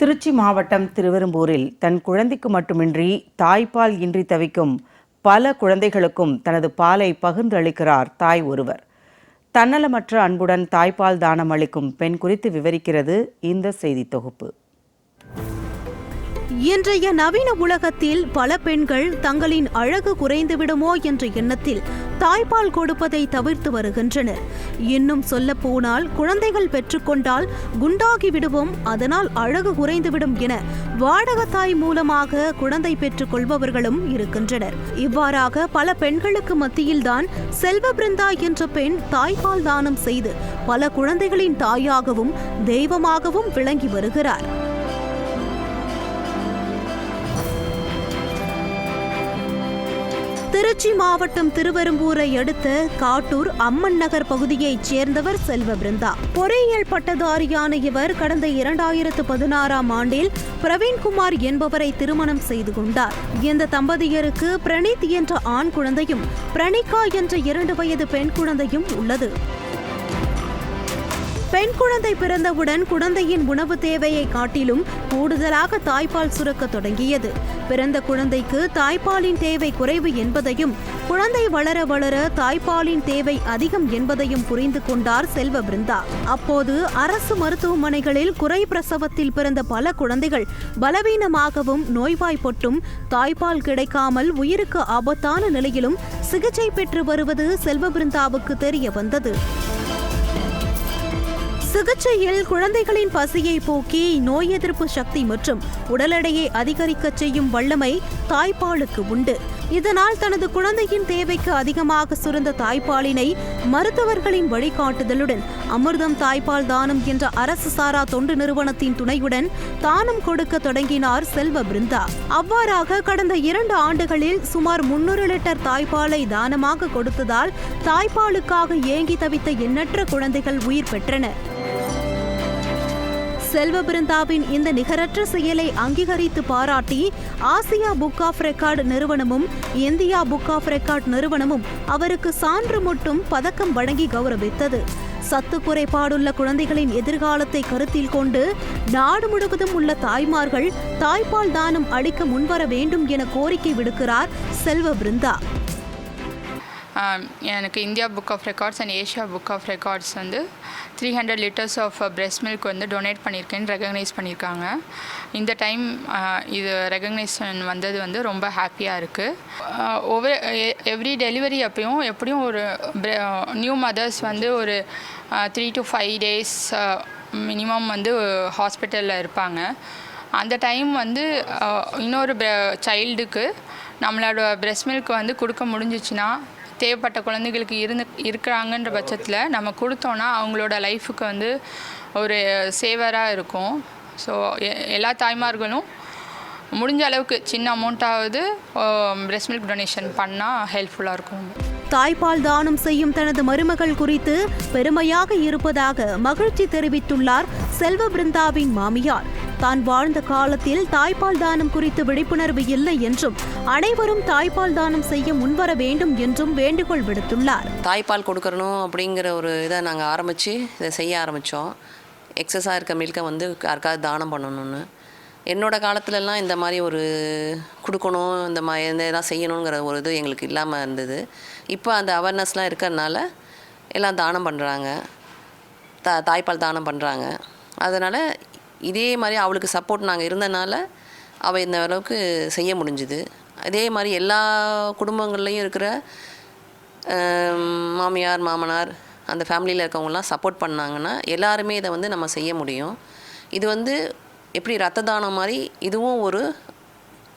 திருச்சி மாவட்டம் திருவெரும்பூரில் தன் குழந்தைக்கு மட்டுமின்றி தாய்ப்பால் இன்றி தவிக்கும் பல குழந்தைகளுக்கும் தனது பாலை பகிர்ந்து அளிக்கிறார் தாய் ஒருவர். தன்னலமற்ற அன்புடன் தாய்ப்பால் தானம் அளிக்கும் பெண் குறித்து விவரிக்கிறது இந்த செய்தி தொகுப்பு. இன்றைய நவீன உலகத்தில் பல பெண்கள் தங்களின் அழகு குறைந்துவிடுமோ என்ற எண்ணத்தில் தாய்ப்பால் கொடுப்பதை தவிர்த்து வருகின்றனர். இன்னும் சொல்ல போனால் குழந்தைகள் பெற்றுக்கொண்டால் குண்டாகி விடுவோம் அதனால் அழகு குறைந்துவிடும் என வாடகத்தாய் மூலமாக குழந்தை பெற்றுக் கொள்பவர்களும் இருக்கின்றனர். இவ்வாறாக பல பெண்களுக்கு மத்தியில்தான் செல்வ பிருந்தா என்ற பெண் தாய்ப்பால் தானம் செய்து பல குழந்தைகளின் தாயாகவும் தெய்வமாகவும் விளங்கி வருகிறார். திருச்சி மாவட்டம் திருவெரும்பூரை அடுத்த காட்டூர் அம்மன் நகர் பகுதியைச் சேர்ந்தவர் செல்வ பிருந்தா. பொறியியல் பட்டதாரியான இவர் கடந்த இரண்டாயிரத்து பதினாறாம் ஆண்டில் பிரவீன்குமார் என்பவரை திருமணம் செய்து கொண்டார். இந்த தம்பதியருக்கு பிரணீத் என்ற ஆண் குழந்தையும் பிரணிகா என்ற இரண்டு வயது பெண் குழந்தையும் உள்ளது. பெண் குழந்தை பிறந்தவுடன் குழந்தையின் உணவு தேவையை காட்டிலும் கூடுதலாக தாய்ப்பால் சுரக்க தொடங்கியது. பிறந்த குழந்தைக்கு தாய்ப்பாலின் தேவை குறைவு என்பதையும் குழந்தை வளர வளர தாய்ப்பாலின் தேவை அதிகம் என்பதையும் புரிந்து கொண்டார் செல்வ பிருந்தா. அப்போது அரசு மருத்துவமனைகளில் குறை பிரசவத்தில் பிறந்த பல குழந்தைகள் பலவீனமாகவும் நோய்வாய்ப்பட்டும் தாய்ப்பால் கிடைக்காமல் உயிருக்கு ஆபத்தான நிலையிலும் சிகிச்சை பெற்று வருவது செல்வ பிருந்தாவுக்கு தெரிய வந்தது. சிகிச்சையில் குழந்தைகளின் பசியை போக்கி நோய் எதிர்ப்பு சக்தி மற்றும் உடல் எடையை அதிகரிக்கச் செய்யும் வல்லமை தாய்ப்பாலுக்கு உண்டு. இதனால் தனது குழந்தையின் தேவைக்கு அதிகமாக சுரந்த தாய்ப்பாலினை மருத்துவர்களின் வழிகாட்டுதலுடன் அமிர்தம் தாய்ப்பால் தானம் என்ற அரசு சாரா தொண்டு நிறுவனத்தின் துணையுடன் தானம் கொடுக்க தொடங்கினார் செல்வ பிருந்தா. அவ்வாறாக கடந்த இரண்டு ஆண்டுகளில் சுமார் முன்னூறு லிட்டர் தாய்ப்பாலை தானமாக கொடுத்ததால் தாய்ப்பாலுக்காக ஏங்கி தவித்த எண்ணற்ற குழந்தைகள் உயிர் பெற்றன செல்வ பிருந்தாவின் இந்த நிகரற்ற செயலை அங்கீகரித்து பாராட்டி ஆசியா புக் ஆஃப் ரெக்கார்டு நிறுவனமும் இந்தியா புக் ஆஃப் ரெக்கார்ட் நிறுவனமும் அவருக்கு சான்று மட்டும் பதக்கம் வழங்கி கௌரவித்தது. சத்து குறைபாடுள்ள குழந்தைகளின் எதிர்காலத்தை கருத்தில் கொண்டு நாடு முழுவதும் உள்ள தாய்மார்கள் தாய்ப்பால் தானம் அளிக்க முன்வர வேண்டும் என கோரிக்கை விடுக்கிறார் செல்வ பிருந்தா எனக்கு India book of records and Asia book of records வந்து three hundred litres of breast milk வந்து டொனேட் பண்ணியிருக்கேன்னு ரெகக்னைஸ் பண்ணியிருக்காங்க. இந்த டைம் uh, இது ரெகக்னைசேஷன் வந்தது வந்து ரொம்ப ஹாப்பியாக இருக்குது ஒவ்வொரு எவ்ரி டெலிவரி அப்பயும் எப்படியும் ஒரு நியூ மதர்ஸ் uh, வந்து ஒரு three to five days minimum வந்து ஹாஸ்பிட்டலில் இருப்பாங்க. அந்த டைம் வந்து uh, இன்னொரு சைல்டுக்கு நம்மளோட பிரெஸ்ட் மில்க் வந்து கொடுக்க முடிஞ்சிச்சுன்னா தேவைப்பட்ட குழந்தைகளுக்கு இருந்து இருக்கிறாங்கன்ற பட்சத்தில் நம்ம கொடுத்தோன்னா அவங்களோட லைஃபுக்கு வந்து ஒரு சேவராக இருக்கும். ஸோ எல்லா தாய்மார்களும் முடிஞ்ச அளவுக்கு சின்ன அமௌண்ட்டாவது பிரெஸ்ட் மில்க் டொனேஷன் பண்ணால் ஹெல்ப்ஃபுல்லாக இருக்கும். தாய்ப்பால் தானம் செய்யும் தனது மருமகள் குறித்து பெருமையாக இருப்பதாக மகிழ்ச்சி தெரிவித்துள்ளார் செல்வ பிருந்தாவின் மாமியார். தான் வாழ்ந்த காலத்தில் தாய்ப்பால் தானம் குறித்து விழிப்புணர்வு இல்லை என்றும் அனைவரும் தாய்ப்பால் தானம் செய்ய முன்வர வேண்டும் என்றும் வேண்டுகோள் விடுத்துள்ளார். தாய்ப்பால் கொடுக்கணும் அப்படிங்கிற ஒரு இதை நாங்கள் ஆரம்பித்து இதை செய்ய ஆரம்பித்தோம் எக்ஸஸாக இருக்க மில்கை வந்து யாருக்காவது தானம் பண்ணணும்னு. என்னோட காலத்துலலாம் இந்த மாதிரி ஒரு கொடுக்கணும் இந்த மாதிரி இந்த இதெல்லாம் செய்யணுங்கிற ஒரு இது எங்களுக்கு இல்லாமல் இருந்தது. இப்போ அந்த அவேர்னஸ்லாம் இருக்கிறதுனால எல்லாம் தானம் பண்ணுறாங்க தா தாய்ப்பால் தானம் பண்ணுறாங்க அதனால் இதே மாதிரி அவளுக்கு சப்போர்ட் நாங்கள் இருந்தனால அவள் இந்த அளவுக்கு செய்ய முடிஞ்சுது. அதே மாதிரி எல்லா குடும்பங்கள்லேயும் இருக்கிற மாமியார் மாமனார் அந்த ஃபேமிலியில் இருக்கவங்களாம் சப்போர்ட் பண்ணாங்கன்னா எல்லாருமே இதை வந்து நம்ம செய்ய முடியும். இது வந்து எப்படி ரத்த தானம் மாதிரி இதுவும் ஒரு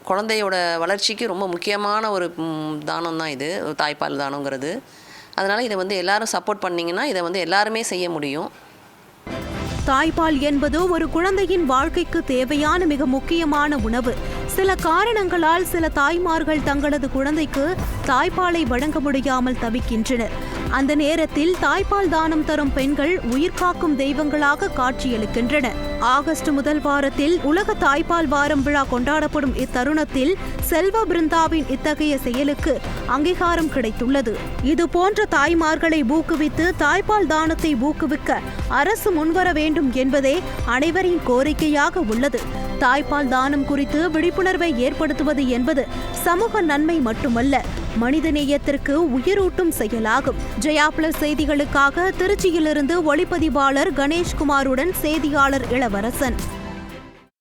குழந்தையோட வளர்ச்சிக்கு ரொம்ப முக்கியமான ஒரு தானம் தான் இது தாய்ப்பால் தானங்கிறது அதனால் இதை வந்து எல்லோரும் சப்போர்ட் பண்ணிங்கன்னா இதை வந்து எல்லாருமே செய்ய முடியும். தாய்ப்பால் என்பது ஒரு குழந்தையின் வாழ்க்கைக்கு தேவையான மிக முக்கியமான உணவு. சில காரணங்களால் சில தாய்மார்கள் தங்களது குழந்தைக்கு தாய்ப்பாலை வழங்க முடியாமல் தவிக்கின்றனர். அந்த நேரத்தில் தாய்ப்பால் தானம் தரும் பெண்கள் உயிர் காக்கும் தெய்வங்களாக காட்சியளிக்கின்றன. ஆகஸ்ட் முதல் வாரத்தில் உலக தாய்ப்பால் வாரம் விழா கொண்டாடப்படும் இத்தருணத்தில் செல்வ பிருந்தாவின் இத்தகைய செயலுக்கு அங்கீகாரம் கிடைத்துள்ளது. இது போன்ற தாய்மார்களை ஊக்குவித்து தாய்ப்பால் தானத்தை ஊக்குவிக்க அரசு முன்வர வேண்டும் என்பதே அனைவரின் கோரிக்கையாக உள்ளது. தாய்ப்பால் தானம் குறித்து விழிப்புணர்வை ஏற்படுத்துவது என்பது சமூக நன்மை மட்டுமல்ல மனிதநேயத்திற்கு உயிரூட்டும் செயலாகும். ஜெயா பிளஸ் செய்திகளுக்காக திருச்சியிலிருந்து ஒளிப்பதிவாளர் கணேஷ்குமாருடன் செய்தியாளர் இளவரசன்.